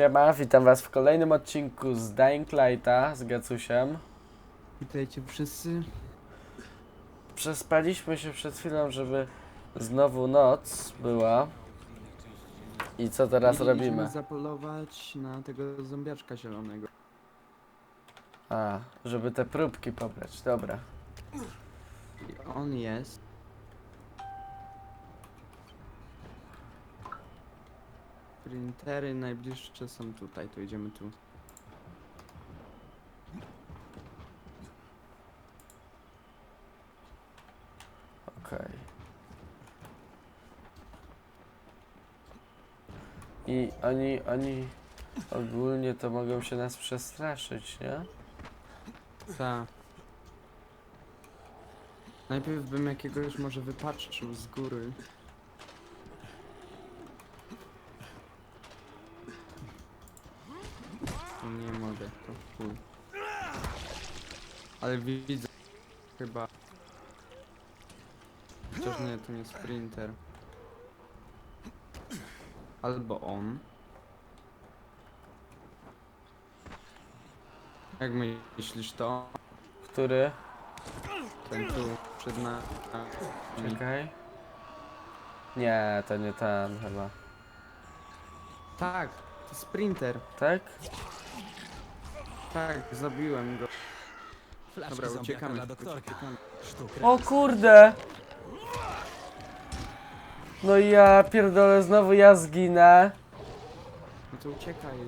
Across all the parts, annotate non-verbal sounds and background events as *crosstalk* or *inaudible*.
Siema, witam was w kolejnym odcinku z Dying Lighta z Gacusiem. Witajcie wszyscy. Przespaliśmy się przed chwilą, żeby znowu noc była. I co teraz Mieliśmy robimy? zapolować na tego zombiaczka zielonego. A, żeby te próbki pobrać, dobra. I on jest. Printery najbliższe są tutaj, to idziemy tu. Okej. I oni, oni ogólnie to mogą się nas przestraszyć, nie? Ta. Najpierw bym jakiegoś może wypatrzył z góry. Nie mogę, to chuj. Ale widzę chyba. Chociaż nie, to nie sprinter. Albo on. Jak myślisz to? Który? Ten tu przed nami. Czekaj. Nie, to nie ten chyba. Tak, to sprinter. Tak? Tak, zabiłem go. Dobra, zombiaka uciekamy. dla doktorka. uciekamy. Sztuk O kurde! No i ja pierdolę, znowu ja zginę. No to uciekaj.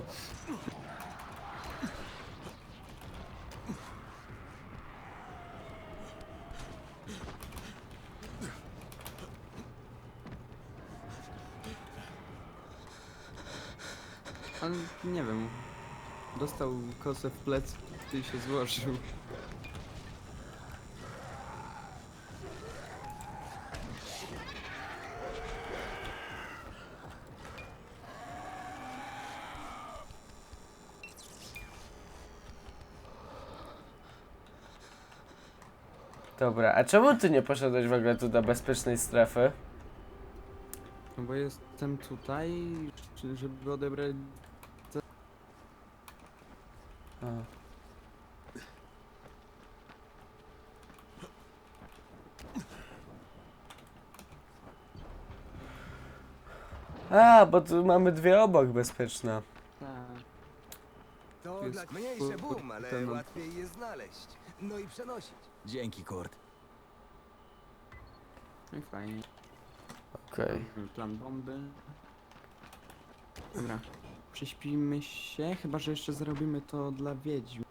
Ale nie wiem. Dostał kosę w plec i się złożył. Dobra, a czemu ty nie poszedłeś w ogóle tu do bezpiecznej strefy? No bo jestem tutaj, żeby odebrać A. A, bo tu mamy dwie obok bezpieczne. Tak. To Jest dla mniejsze kur- boom, ale ten- łatwiej je znaleźć. No i przenosić. Dzięki, Kurt. No i fajnie. Okej. Plan bomby. Dobra. Prześpimy się, chyba że jeszcze zrobimy to dla wiedźm.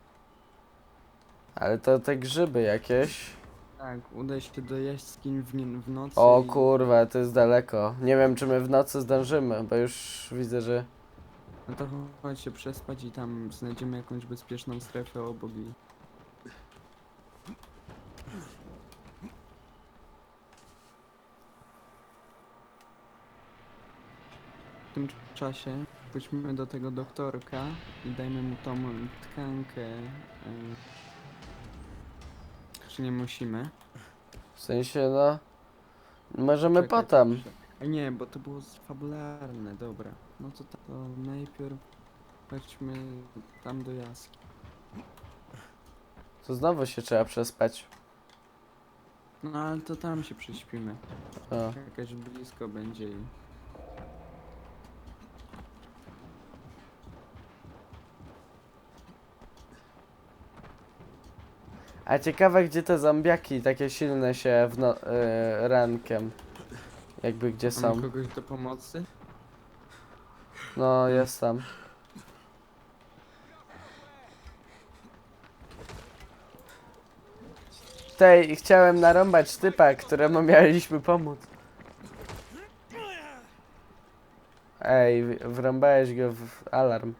Ale to te grzyby jakieś. Tak, udaj się do jaskiń w, nie- w nocy. O i- kurwa, to jest daleko. Nie wiem, czy my w nocy zdążymy, bo już widzę, że... No to chodź się przespać i tam znajdziemy jakąś bezpieczną strefę obok i... W tym czasie pójdźmy do tego doktorka i dajmy mu tą tkankę. y, Czy nie musimy? W sensie, no... Możemy Czekaj, potem. proszę. A Nie, bo to było fabularne, dobra. No to, to najpierw chodźmy tam do jaski. To znowu się trzeba przespać. No ale to tam się prześpimy. O. Jakaś blisko będzie i... A ciekawe, gdzie te zombiaki takie silne się w no... Yy, rankiem. Jakby gdzie Mamy są. kogoś do pomocy? No, jest tam. Tej, chciałem narąbać typa, któremu mieliśmy pomóc. Ej, w- wrąbałeś go w alarm.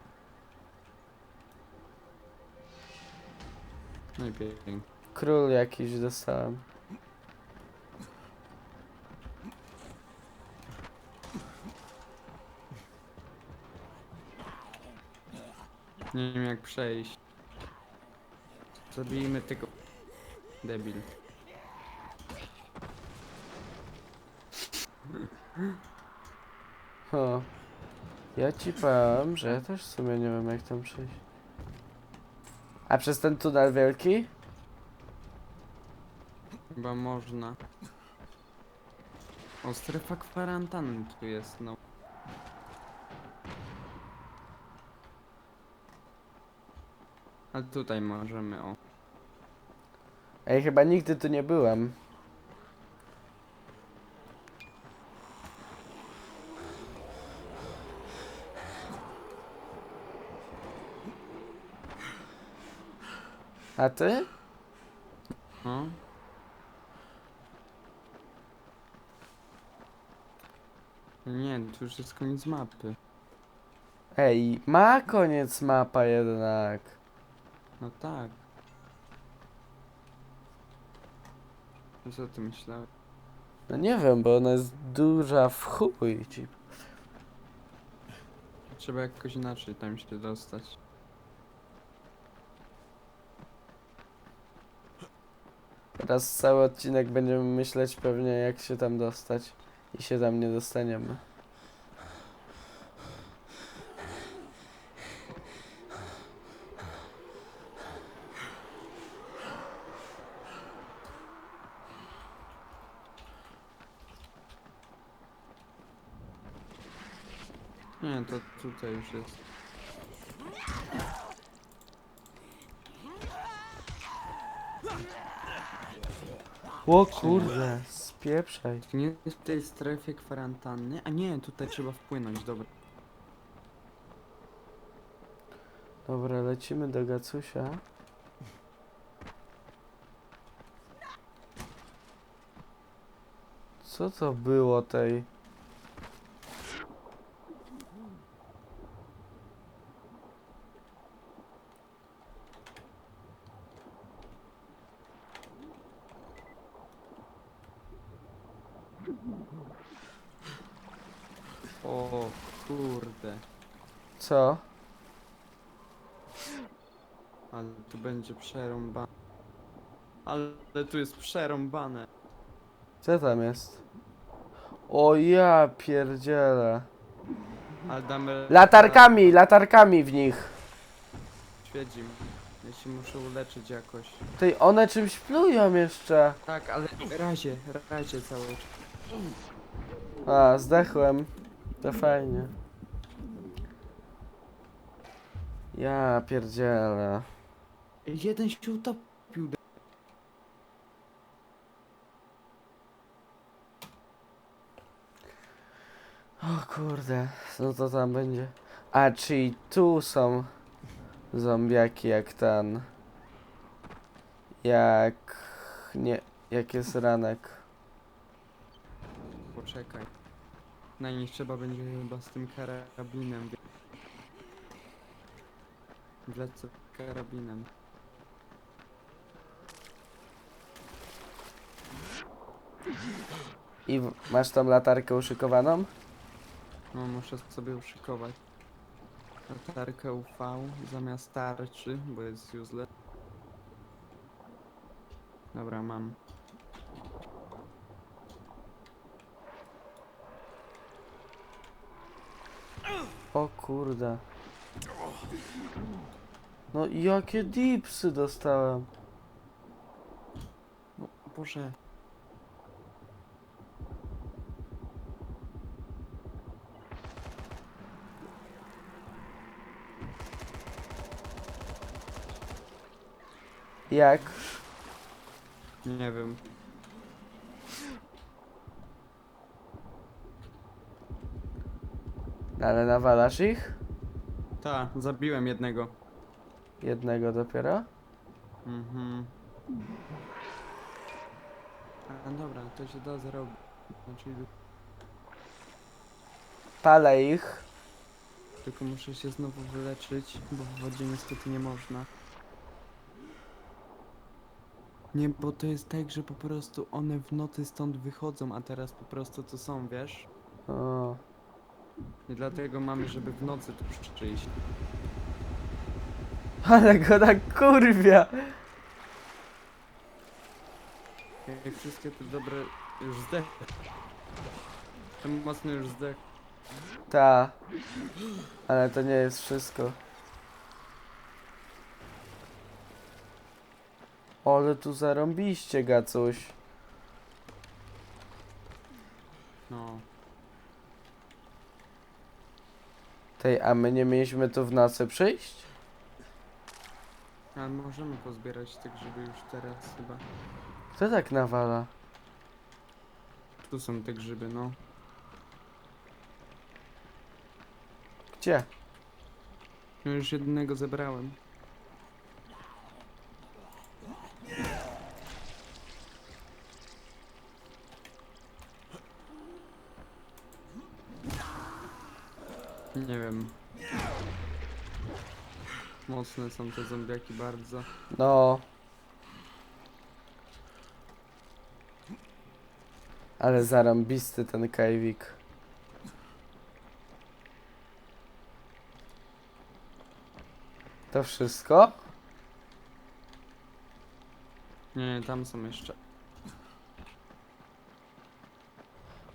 No i pięknie. Król jakiś dostałem. Nie wiem jak przejść. Zabijmy tego... Debil. O. Ja ci powiem, że ja też w sumie nie wiem jak tam przejść. A przez ten tunel wielki? Chyba można. O, strefa kwarantanny tu jest, no. Ale tutaj możemy, o. Ej, chyba nigdy tu nie byłem. A ty? o. Nie, tu już jest koniec mapy. Ej, ma koniec mapa jednak. No tak. Co ty myślałeś? No nie wiem, bo ona jest duża w chuj ci. Trzeba jakoś inaczej tam się dostać. Teraz cały odcinek będziemy myśleć pewnie jak się tam dostać. I się tam nie dostaniemy. Nie, to tutaj już jest. O kurde, spieprzaj. Nie jest w tej strefie kwarantanny? A nie, tutaj trzeba wpłynąć, dobra. Dobra, lecimy do Gacusia. Co to było tej? O kurde. Co? Ale tu będzie przerąbane. Ale tu jest przerąbane. Co tam jest? O ja pierdzielę. Ale damy... Latarkami, latarkami w nich. Świedzim. Ja się muszę uleczyć jakoś. Tej one czymś plują jeszcze. Tak, ale razie, razie cały czas. A, zdechłem. To fajnie. Ja pierdzielę. Jeden się utopił. O kurde, no to tam będzie. A, czyli tu są zombiaki jak ten. Jak... Nie, jak jest ranek. Poczekaj. Na nich trzeba będzie chyba z tym karabinem. Wlecę karabinem. I masz tą latarkę uszykowaną? No muszę sobie uszykować. Latarkę UV zamiast tarczy, bo jest useless. Dobra, mam. O kurde. No jakie dipsy dostałem. No, Boże. Jak? Nie wiem. Ale nawalasz ich? Ta, zabiłem jednego. Jednego dopiero? Mhm. A dobra, to się da zrobić. Znaczy, Palę ich. tylko muszę się znowu wyleczyć, bo w wodzie niestety nie można. Nie, bo to jest tak, że po prostu one w nocy stąd wychodzą, a teraz po prostu tu są, wiesz? O. I dlatego mamy, żeby w nocy tu przyjść. *laughs* Ale go tak kurwia. Jak wszystkie te dobre już zdech. Ten mocny już zdech. Ta. Ale to nie jest wszystko. Ale tu zarąbiście, gacuś. No. Tej, a my nie mieliśmy tu w nocy przyjść? Ale możemy pozbierać te grzyby już teraz chyba. Kto tak nawala? Tu są te grzyby, no. Gdzie? Ja już jednego zebrałem. Nie wiem. Mocne są te zombiaki bardzo. No. Ale zarąbisty ten kajwik. To wszystko? Nie, nie, tam są jeszcze.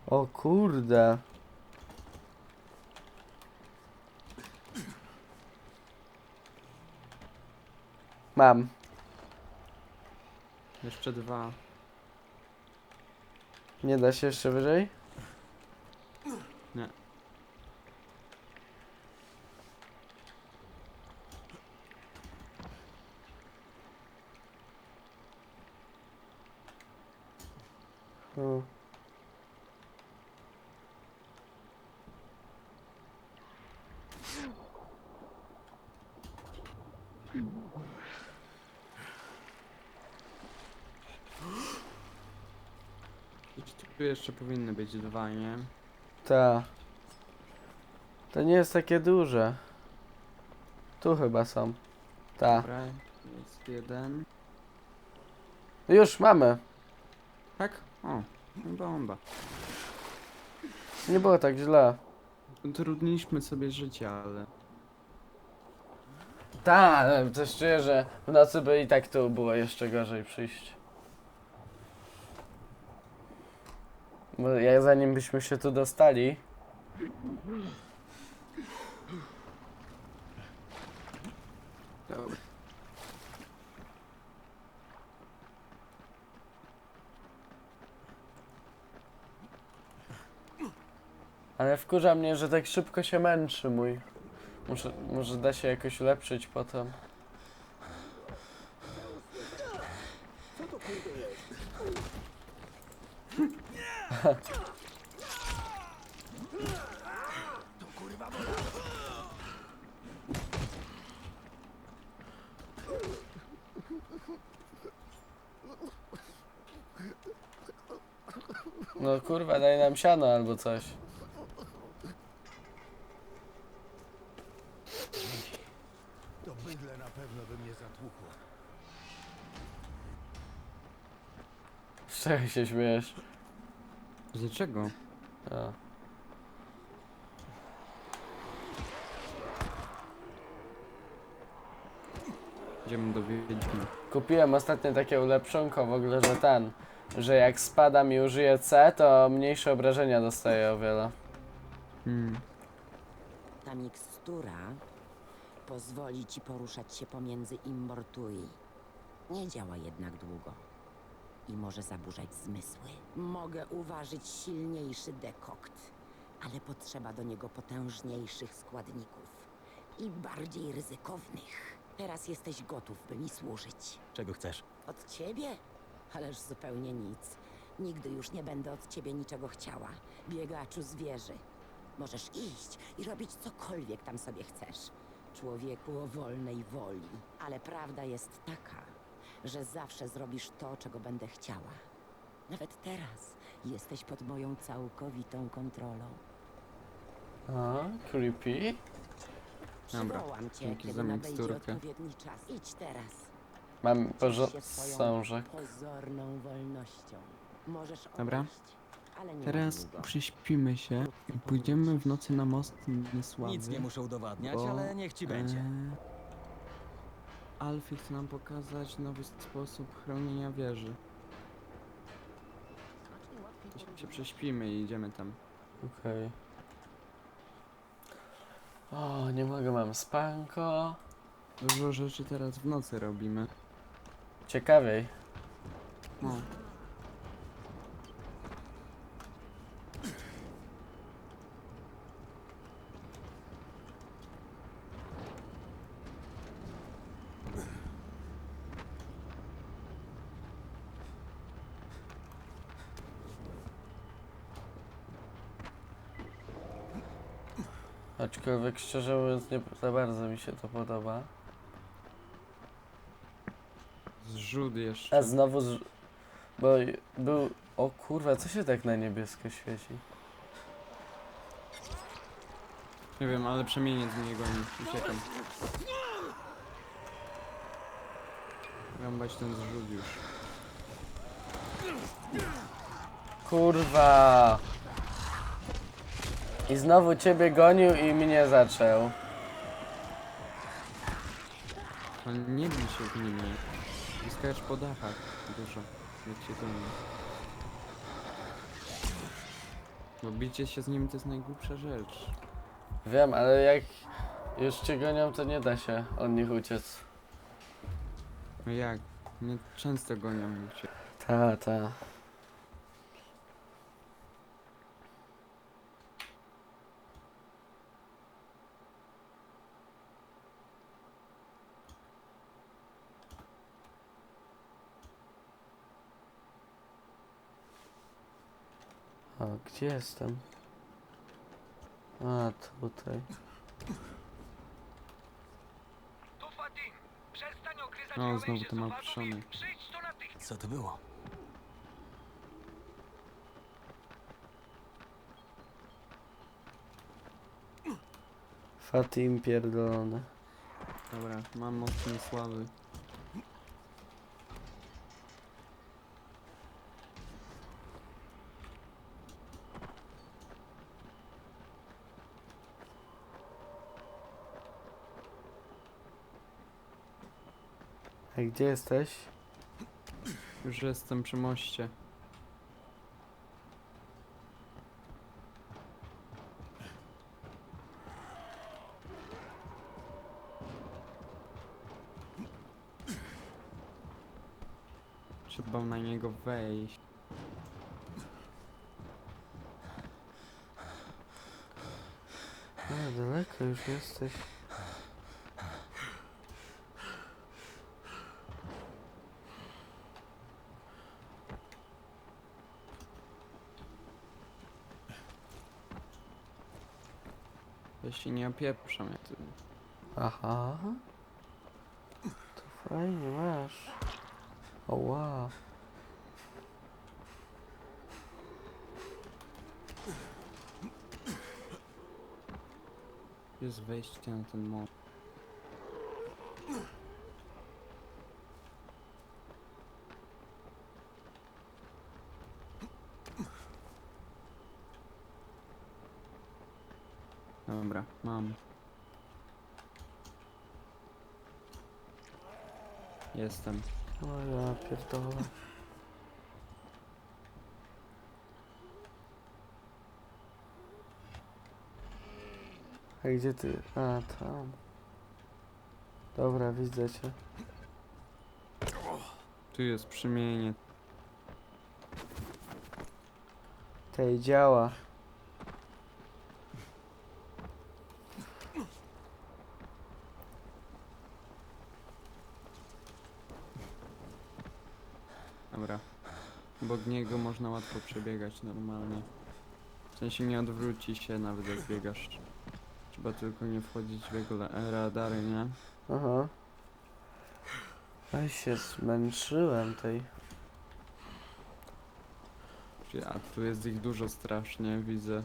O kurde. Mam. Jeszcze dwa. Nie da się jeszcze wyżej? Nie. O. Gdzieś Tu jeszcze powinny być dwa, nie? Ta. To nie jest takie duże. Tu chyba są. Ta. Dobra, jest jeden. Już mamy. Tak? O, bomba. Nie było tak źle. Utrudniliśmy sobie życie, ale... Ta, ale też czuję, że w nocy by i tak tu było jeszcze gorzej przyjść. Bo jak zanim byśmy się tu dostali. Ale wkurza mnie, że tak szybko się męczy mój. Muszę, może da się jakoś ulepszyć potem. No kurwa, daj nam siano albo coś. To bydle na pewno by mnie zatłukło. Z czego się śmiejesz? Dlaczego? A. Idziemy do Wiedźmy. Kupiłem ostatnio takie ulepszonko w ogóle, że ten, że jak spadam i użyję C, to mniejsze obrażenia dostaję o wiele. Hmm. Ta mikstura pozwoli ci poruszać się pomiędzy Immortui. Nie działa jednak długo i może zaburzać zmysły. Mogę uważać silniejszy dekokt, ale potrzeba do niego potężniejszych składników i bardziej ryzykownych. Teraz jesteś gotów, by mi służyć. Czego chcesz? Od ciebie? Ależ zupełnie nic. Nigdy już nie będę od ciebie niczego chciała. Biegaczu zwierzy. Możesz iść i robić cokolwiek tam sobie chcesz. Człowieku o wolnej woli. Ale prawda jest taka, że zawsze zrobisz to, czego będę chciała. Nawet teraz jesteś pod moją całkowitą kontrolą. A, creepy. Dobra, Przywołam cię, dzięki za kiedy nadejdzie miksturkę. odpowiedni czas. Idź teraz. Mam sążek. Pozorną wolnością. Możesz Dobra. odejść, ale nie na Teraz długo. przyśpimy się i pójdziemy w nocy na most Niesławy. Nic nie muszę udowadniać, bo, ale niech ci będzie. E, Alfie chce nam pokazać nowy sposób chronienia wieży. To się prześpimy i idziemy tam. Okej. O, nie mogę, mam spanko. Dużo rzeczy teraz w nocy robimy. Ciekawiej. No. Aczkolwiek szczerze mówiąc nie za bardzo mi się to podoba. Zrzut jeszcze. A znowu z... Bo był... O kurwa, co się tak na niebiesko świeci? Nie wiem, ale przemieniec mnie goni. Uciekam. Rąbać ten zrzut już. Kurwa! I znowu ciebie gonił i mnie zaczął. Ale nie bij się w nimi. Wyskacz po dachach dużo. Jak się goni. Bo bicie się z nimi to jest najgłupsza rzecz. Wiem, ale jak już cię gonią, to nie da się od nich uciec. No jak? Mnie często gonią cię. Ta, ta. A, gdzie jestem? A, tutaj. To Fatin! Przestań ogryzać O, gałęzie, znowu ten mnie. Przyjdź tu natychmiast! Co to było? Fatim pierdolony. Dobra, mam mocny słaby. A gdzie jesteś? Już jestem przy moście. Trzeba na niego wejść. A, daleko już jesteś. Ja się nie opieprzam jak ty. Aha. To fajnie masz. O wow. Jest wejście na ten most. Dobra, mam. Jestem. O ja pierdolę. A gdzie ty? A, tam. Dobra, widzę cię. Tu jest przemienie. Tej działa. Dobra. Obok niego można łatwo przebiegać normalnie. W sensie nie odwróci się nawet jak biegasz. Trzeba tylko nie wchodzić w jego la- radary, nie? Aha. Aj się zmęczyłem tej. Czy- A tu jest ich dużo strasznie, widzę.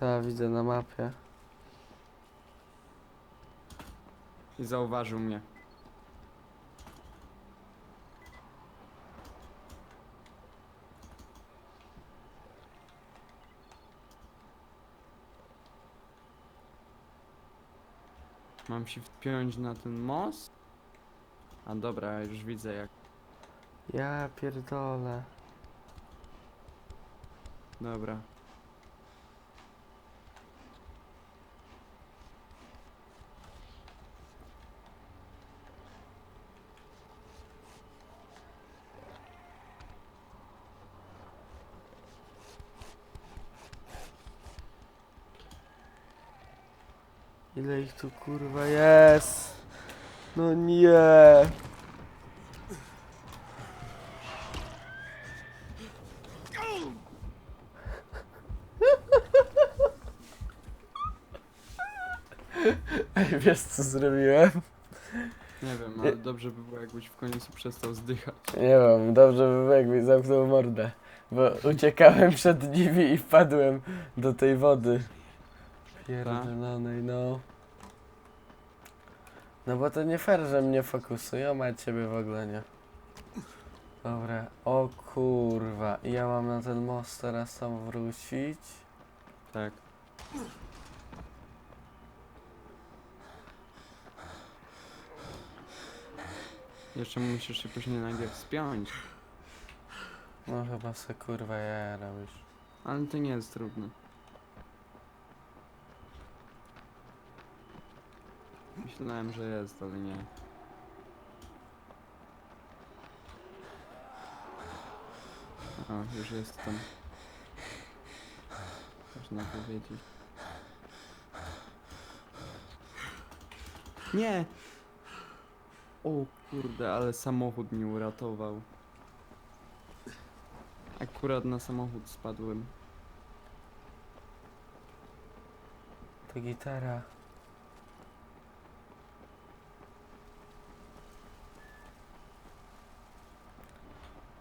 Ta widzę na mapie. I zauważył mnie. Mam się wpiąć na ten most? A dobra, już widzę jak. Ja pierdolę. Dobra. Ile ich tu kurwa jest? No nie. *laughs* Ej, wiesz co zrobiłem? Nie wiem, ale dobrze by było jakbyś w końcu przestał zdychać. Nie wiem, dobrze by było jakbyś zamknął mordę. Bo uciekałem przed nimi i wpadłem do tej wody. Pierdolonej, no. No bo to nie fair, że mnie fokusują, a ciebie w ogóle nie. Dobra, o kurwa. I ja mam na ten most teraz tam wrócić. Tak. Jeszcze musisz się później najpierw spiąć, No chyba se kurwa ja robisz. ale to nie jest trudne. Myślałem, że jest, ale nie. O, już jest tam. Można powiedzieć. Nie! O kurde, ale samochód mnie uratował. Akurat na samochód spadłem. To gitara.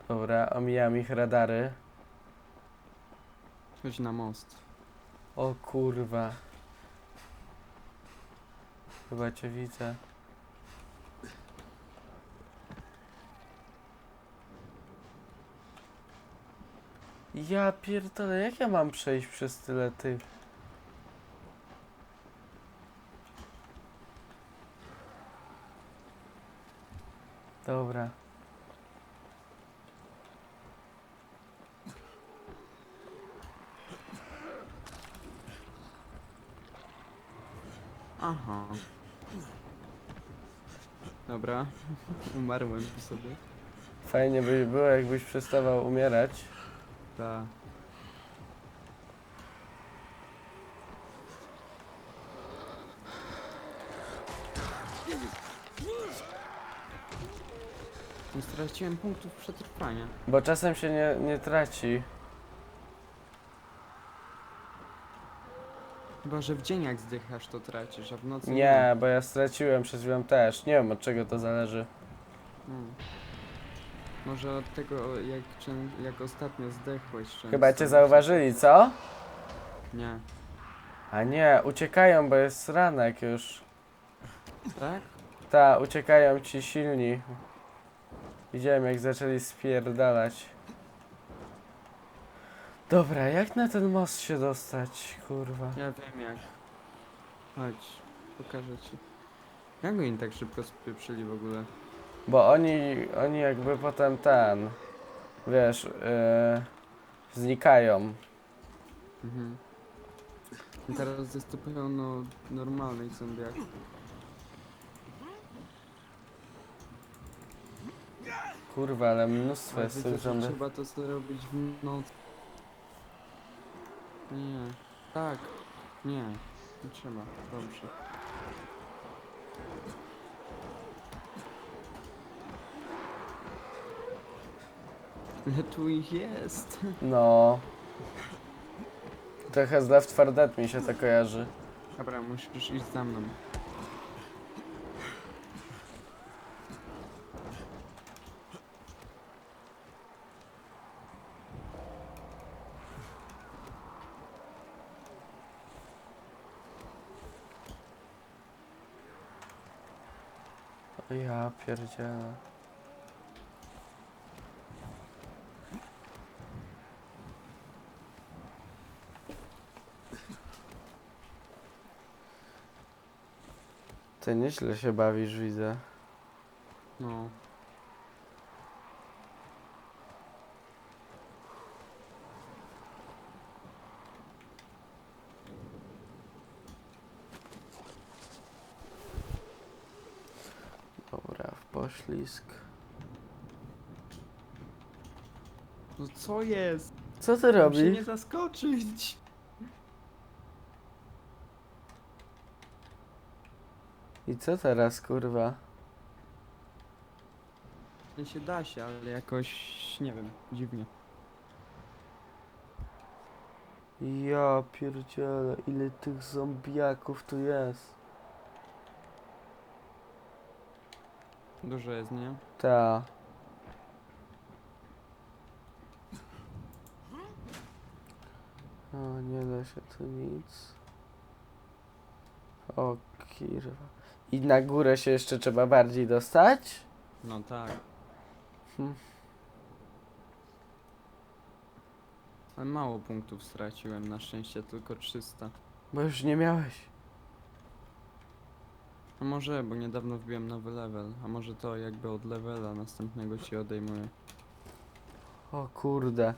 Dobra, omijam ich radary. Chodź na most. O kurwa. Chyba cię widzę. Ja pierdolę, jak ja mam przejść przez tyle tych? Dobra. Aha. Dobra, umarłem sobie. Fajnie by było, jakbyś przestawał umierać. Ta. Nie straciłem punktów przetrwania. Bo czasem się nie, nie traci. Chyba, że w dzień jak zdychasz to tracisz, a w nocy Nie, bo ja straciłem przez chwilę też. Nie wiem od czego to zależy. Hmm. Może od tego, jak, czę- jak ostatnio zdechłeś często. Chyba cię zauważyli, co? Nie. A nie, uciekają, bo jest ranek już. Tak? Ta, uciekają ci silni. Widziałem jak zaczęli spierdalać. Dobra, jak na ten most się dostać, kurwa? Ja wiem jak. Chodź, pokażę ci. Jak oni tak szybko spieprzyli w ogóle? Bo oni, oni jakby potem ten, wiesz, yy, znikają. Mhm. I teraz jest to pełno normalnych zombiaków. Kurwa, ale mnóstwo Ale jest wiecie, tych że trzeba to zrobić w nocy. Nie. Tak. Nie. Nie trzeba. Dobrze. Ile tu ich jest? No. Trochę z Left 4 Dead mi się to kojarzy. Dobra, musisz iść za mną. Ja pierdzielę. Ty nieźle się bawisz, widzę. No. Dobra, w poślizg. No co jest? Co ty robisz? nie zaskoczyć. I co teraz, kurwa? Nie się da się, ale jakoś, nie wiem, dziwnie. Ja pierdzielę, ile tych zombiaków tu jest. Dużo jest, nie? Ta. O, nie da się tu nic. O, kurwa. I na górę się jeszcze trzeba bardziej dostać? No tak. Hmm. Ale mało punktów straciłem, na szczęście tylko 300. Bo już nie miałeś. A może, bo niedawno wbiłem nowy level, a może to jakby od levela następnego ci odejmuje. O kurde.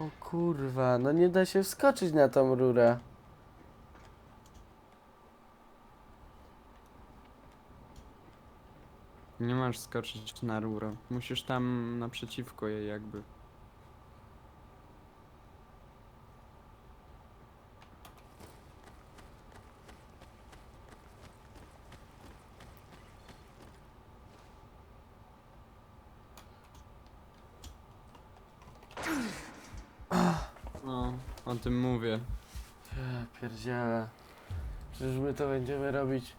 O kurwa, no nie da się wskoczyć na tą rurę. Nie masz skoczyć na rurę. Musisz tam naprzeciwko jej jakby. No, o tym mówię. Ja pierdzielę. Przecież my to będziemy robić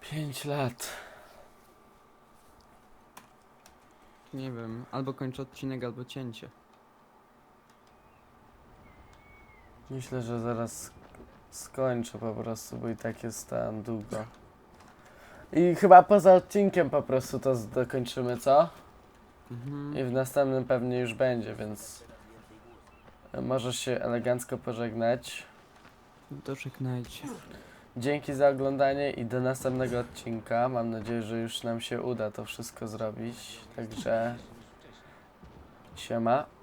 5 lat. Nie wiem, albo kończę odcinek, albo cięcie. Myślę, że zaraz skończę po prostu, bo i tak jest tam długo. I chyba poza odcinkiem po prostu to z- dokończymy, co? Mhm. I w następnym pewnie już będzie, więc możesz się elegancko pożegnać. Dożegnajcie. Dzięki za oglądanie i do następnego odcinka. Mam nadzieję, że już nam się uda to wszystko zrobić. Także siema.